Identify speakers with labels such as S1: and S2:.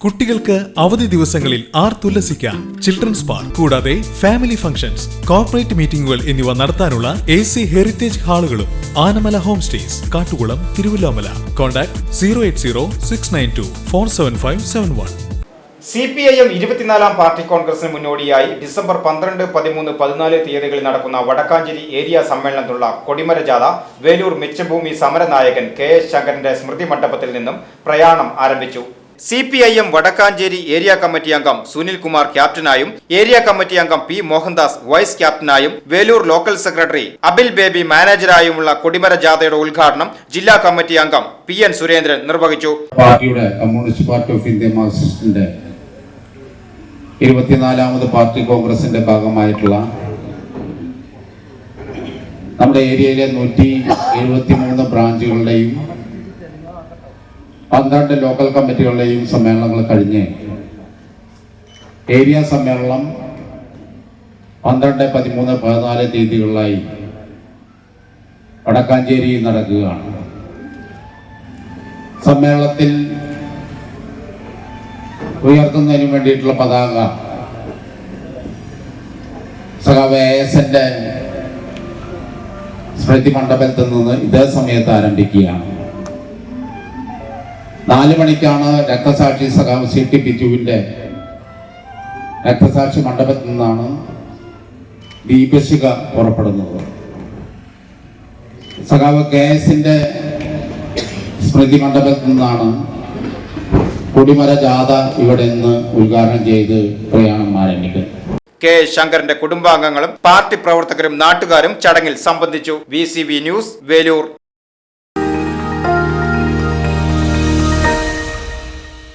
S1: കുട്ടികൾക്ക് അവധി ദിവസങ്ങളിൽ ആർ ആർത്തുല്ലസിക്കാൻ ചിൽഡ്രൻസ് പാർക്ക് കൂടാതെ ഫാമിലി ഫംഗ്ഷൻസ് കോർപ്പറേറ്റ് മീറ്റിംഗുകൾ എന്നിവ നടത്താനുള്ള A C heritage ഹാളുകളും Anamala home stays Kattukulam Thiruvallomala. Contact zero eight zero six nine two four seven five seven one
S2: C P I M ഇരുപത്തിനാലാം പാർട്ടി കോൺഗ്രസിന് മുന്നോടിയായി ഡിസംബർ പന്ത്രണ്ട് പതിമൂന്ന് പതിനാല് തീയതികളിൽ നടക്കുന്ന വടക്കാഞ്ചേരി ഏരിയ സമ്മേളനത്തിലുള്ള കൊടിമര ജാഥ വേലൂർ മിച്ചഭൂമി സമരനായകൻ കെ എസ് ശങ്കരന്റെ സ്മൃതി മണ്ഡപത്തിൽ നിന്നും പ്രയാണം ആരംഭിച്ചു. C P I M Vadakkanchery area committee അംഗം സുനിൽ കുമാർ ക്യാപ്റ്റനായും ഏരിയ കമ്മിറ്റി അംഗം പി മോഹൻദാസ് വൈസ് ക്യാപ്റ്റനായും വേലൂർ ലോക്കൽ സെക്രട്ടറി അബിൽ ബേബി മാനേജരായുമുള്ള കൊടിമര ജാഥയുടെ ഉദ്ഘാടനം ജില്ലാ കമ്മിറ്റി അംഗം പി എൻ സുരേന്ദ്രൻ നിർവഹിച്ചു.
S3: പാർട്ടിയുടെ കമ്മ്യൂണിസ്റ്റ് ഓഫ് ഇന്ത്യ മാർക്സിസ്റ്റിന്റെ ഇരുപത്തിനാലാമത് പാർട്ടി കോൺഗ്രസിന്റെ ഭാഗമായിട്ടുള്ള നമ്മുടെ ഏരിയയിലെ നൂറ്റി എഴുപത്തി മൂന്ന് ബ്രാഞ്ചുകളുടെയും പന്ത്രണ്ട് ലോക്കൽ കമ്മിറ്റികളുടെയും സമ്മേളനങ്ങൾ കഴിഞ്ഞ് ഏരിയ സമ്മേളനം പന്ത്രണ്ട് പതിമൂന്ന് പതിനാല് തീയതികളിലായി വടക്കാഞ്ചേരിയിൽ നടക്കുകയാണ്. സമ്മേളനത്തിൽ ഉയർത്തുന്നതിന് വേണ്ടിയിട്ടുള്ള പതാക സഖാവ് എന്റെ സ്മൃതി മണ്ഡപത്തിൽ നിന്ന് ഇതേ സമയത്ത് ആരംഭിക്കുകയാണ്. നാല് മണിക്കാണ് രക്തസാക്ഷി സഖാവ് സി ടി ബിജുവിന്റെ രക്തസാക്ഷി മണ്ഡപത്തിൽ നിന്നാണ് ദീപശിക പുറപ്പെടുന്നത്. സഖാവ് കെ എസിന്റെ സ്മൃതി മണ്ഡപത്തിൽ നിന്നാണ് കൊടിമര ജാഥ ഇവിടെ നിന്ന് ഉദ്ഘാടനം ചെയ്ത് പ്രയാണം ആരംഭിക്കുന്നത്.
S2: കെ എസ് ശങ്കരന്റെ കുടുംബാംഗങ്ങളും പാർട്ടി പ്രവർത്തകരും നാട്ടുകാരും ചടങ്ങിൽ സംബന്ധിച്ചു. V news Velur.